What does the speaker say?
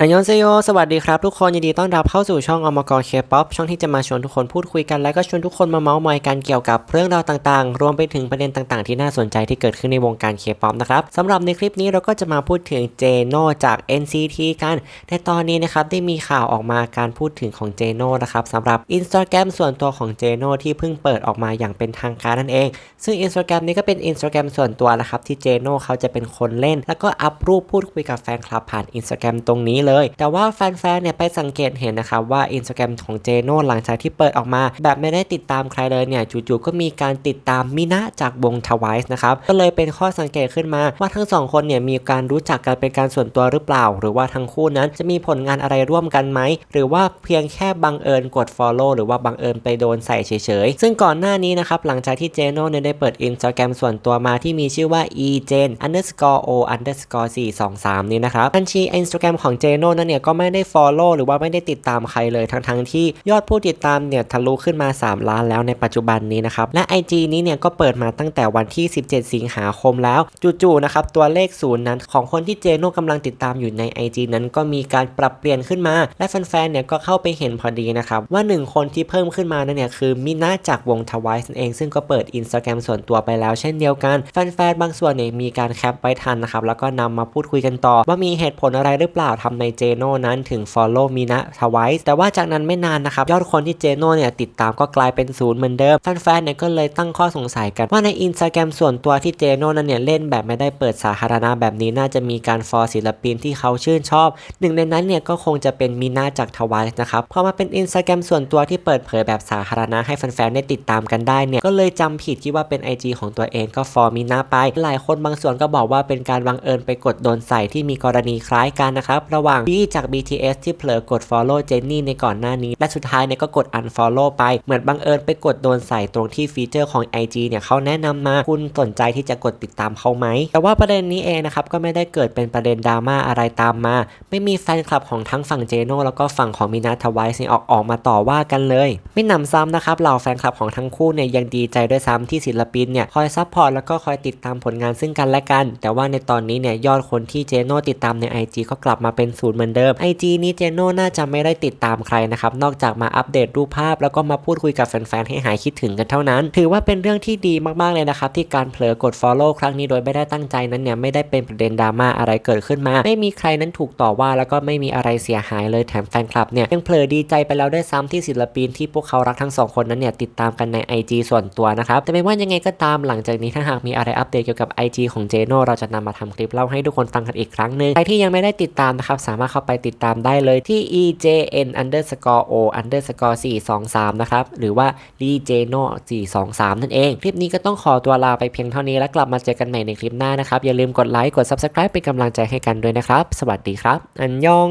อันยองเซโย สวัสดีครับทุกคน ยินดีต้อนรับเข้าสู่ช่องอมกรเคป๊อปช่องที่จะมาชวนทุกคนพูดคุยกัน และก็ชวนทุกคนมาเมาส์มอยกันเกี่ยวกับเรื่องราวต่างๆ รวมไปถึงประเด็นต่างๆ ที่น่าสนใจที่เกิดขึ้นในวงการเคป๊อปนะครับสำหรับในคลิปนี้เราก็จะมาพูดถึงเจโนจาก NCT กันแต่ตอนนี้นะครับได้มีข่าวออกมาการพูดถึงของเจโนนะครับสำหรับ Instagram ส่วนตัวของเจโนที่เพิ่งเปิดออกมาอย่างเป็นทางการนั่นเอง ซึ่ง Instagram นี้ก็เป็น Instagram ส่วนตัวนะครับที่เจโนเขาจะเป็นคนเล่น แล้วก็อัพรูปพูดคุยกับแฟนคลับผ่าน Instagram ตรงนี้เลย แต่ว่าแฟนๆ เนี่ยไปสังเกตเห็นนะครับว่า Instagram ของเจโน่หลังจากที่เปิดออกมา แบบไม่ได้ติดตามใครเลยเนี่ยจู่ๆก็มีการติดตามมินะจากวงทวายส์นะครับก็เลยเป็นข้อสังเกตขึ้นมาว่าทั้งสองคนเนี่ยมีการรู้จักกันเป็นการส่วนตัวหรือเปล่า หรือว่าทั้งคู่นั้นจะมีผลงานอะไรร่วมกันไหมหรือว่าเพียงแค่บังเอิญกด Follow หรือว่าบังเอิญไปโดนใส่เฉยๆซึ่งก่อนหน้านี้นะครับหลังจากที่เจโน่เนี่ยได้เปิด Instagram ส่วนตัวมาที่มีชื่อว่า e j e n underscore o underscore 423 นี้นะครับบัญชี Instagram ของเจโน่นั้นเนี่ยก็ไม่ได้ Follow หรือว่าไม่ได้ติดตามใครเลยทั้งๆที่ยอดผู้ติดตามเนี่ยทะลุขึ้นมา 3 ล้านแล้วในปัจจุบันนี้นะครับและ IG นี้เนี่ยก็เปิดมาตั้งแต่วันที่ 17 สิงหาคมแล้วจู่ๆนะครับตัวเลขศูนย์นั้นของคนที่เจโน่กำลังติดตามอยู่ใน IG นั้นก็มีการปรับเปลี่ยนขึ้นมา และแฟนๆเนี่ยก็เข้าไปเห็นพอดีนะครับว่าหนึ่งคนที่เพิ่มขึ้นมานั่นเนี่ยคือมินาจากวงทวายส์เองซึ่งก็เปิด Instagram ส่วนตัวไปแล้วเช่นเดียวกันแฟนๆบางส่วนเนี่ยมีการแคปไว้ทันนะครับแล้วก็นำมาพูดคุยกันต่อ ว่ามีเหตุผลอะไรหรือเปล่าทำในเจโน่นั้นถึง follow มินะทวายส์แต่ว่าจากนั้นไม่นานนะครับ ยอดคนที่เจโน่เนี่ยติดตามก็กลายเป็นศูนย์เหมือนเดิม แฟนๆเนี่ยก็เลยตั้งข้อสงสัยกันว่าใน Instagram ส่วนตัวที่เจโน่นั้นเนี่ยเล่นแบบไม่ได้เปิดสาธารณะแบบนี้น่าจะมีการฟอร์ศิลปินที่เขาชื่นชอบ หนึ่งในนั้นเนี่ยก็คงจะเป็นมินาจากทวายส์นะครับพอมาเป็น Instagram ส่วนตัวที่เปิดเผยแบบสาธารณะให้แฟนๆได้ติดตามกันได้เนี่ยก็เลยจำผิดคิดว่าเป็น IG ของตัวเองก็ฟอร์มินาไป หลายคนบางส่วนก็บอกว่าเป็นการบังเอิญไปกดโดนใส่ที่มีกรณีคล้ายกันนะครับระหว่างบี้จาก BTS ที่เผลอกด follow เจนนี่ในก่อนหน้านี้ และสุดท้ายเนี่ยก็กด unfollow ไป เหมือนบังเอิญไปกดโดนใส่ตรงที่ฟีเจอร์ของ IG เนี่ยเขาแนะนำมาคุณสนใจที่จะกดติดตามเขาไหม แต่ว่าประเด็นนี้เองนะครับก็ไม่ได้เกิดเป็นประเด็นดราม่าอะไรตามมา ไม่มีแฟนคลับของทั้งฝั่งเจโน่แล้วก็ฝั่งของมินาทวายส์เนี่ออกออกมาต่อว่ากันเลย ไม่หนำซ้ำนะครับเหล่าแฟนคลับของทั้งคู่เนี่ยยังดีใจด้วยซ้ำที่ศิลปินเนี่ยคอยซัพพอร์ตแล้วก็คอยติดตามผลงานซึ่งกันและกัน แต่ว่าในตอนนี้เนี่ยยอดคนที่เจโน่ติดตามใน IG ก็กลับมาเป็นศูนย์เหมือนเดิม IG นี้เจโน่น่าจะไม่ได้ติดตามใครนะครับ นอกจากมาอัปเดตรูปภาพ แล้วก็มาพูดคุยกับแฟนๆ ให้หายคิดถึงกันเท่านั้น ถือว่าเป็นเรื่องที่ดีมากๆเลยนะครับ ที่การเผลอกด follow ครั้งนี้โดยไม่ได้ตั้งใจนั้นเนี่ยไม่ได้เป็นประเด็นดราม่าอะไรเกิดขึ้นมา ไม่มีใครนั้นถูกต่อว่าแล้วก็ไม่มีอะไรเสียหายเลยแถมแฟนคลับเนี่ยยังเผลอดีใจไปแล้วด้วยซ้ำที่ศิลปินที่พวกเขารักทั้งสองคนนั้นเนี่ยติดตามกันใน IG ส่วนตัวนะครับแต่ไม่ว่ายังไงก็ตามหลังจากนี้ถ้าหากมีอะไรอัปเดตเกี่ยวกับ IG ของเจโนเราจะนำมาทำคลิปเล่าให้ทุกคนฟังกันอีกครั้งหนึ่งใครที่ยังไม่ได้ติดตามนะครับสามารถเข้าไปติดตามได้เลยที่ ejn underscore o underscore 423 นะครับ หรือว่า djno 423 นั่นเอง คลิปนี้ก็ต้องขอตัวลาไปเพียงเท่านี้แล้วกลับมาเจอกันใหม่ในคลิปหน้านะครับ อย่าลืมกดไลค์กด subscribe เป็นกำลังใจให้กันด้วยนะครับ สวัสดีครับ อันยอง